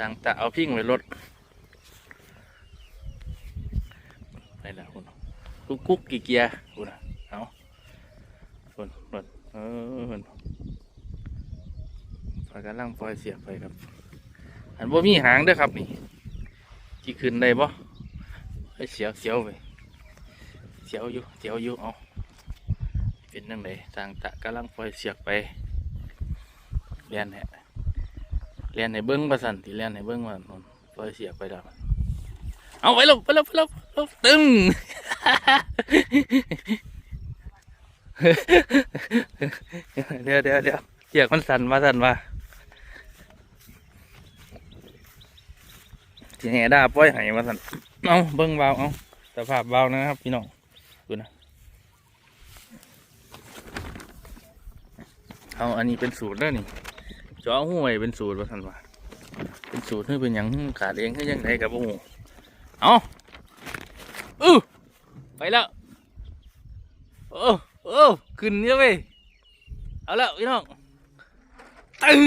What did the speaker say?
สางตะเอาพิ้งไว้รถไปแล้วคุณกุ๊กกุ๊กกี่เกียร์คุณนะเอาคุณรถเออคุณพากำลังปล่อยเสียบไปครับ อันว่ามีหางด้วยครับนี่ที่ขึ้นได้บ่เฮ้ยเสียวเสียวไปเสียวอยู่เสียวอยู่เอาเป็นยังไงสร้างตะกำลังปล่อยเสียบไปเรียนแหะ เรียนในเบิ้งประสันที่เรียนในเบิ้งว่ามันปล่อยเสียไปแล้วเอาไปล้วไปล้วไปล้วไปแล้วตึงเดี๋ยวเดี๋ยวเดี๋ยวเสียกมันสั่นมาสั่นมาที่แห่ด่าปล่อยหายมาสั่นเอาเบิ้งเบาเอาสภาพเบานะครับพี่น้องดูนะเอาอันนี้เป็นสูตรแล้วนี่ จอห้วยเป็นสูตรว่าท่านว่าเป็นสูตรนี่เป็นอย่างขาดเองให้ยังไงกับโอ้เอาอื้อไปแล้วโอ้โอ้ขึ้นเยอะไปเอาแล้วพี่น้องตึง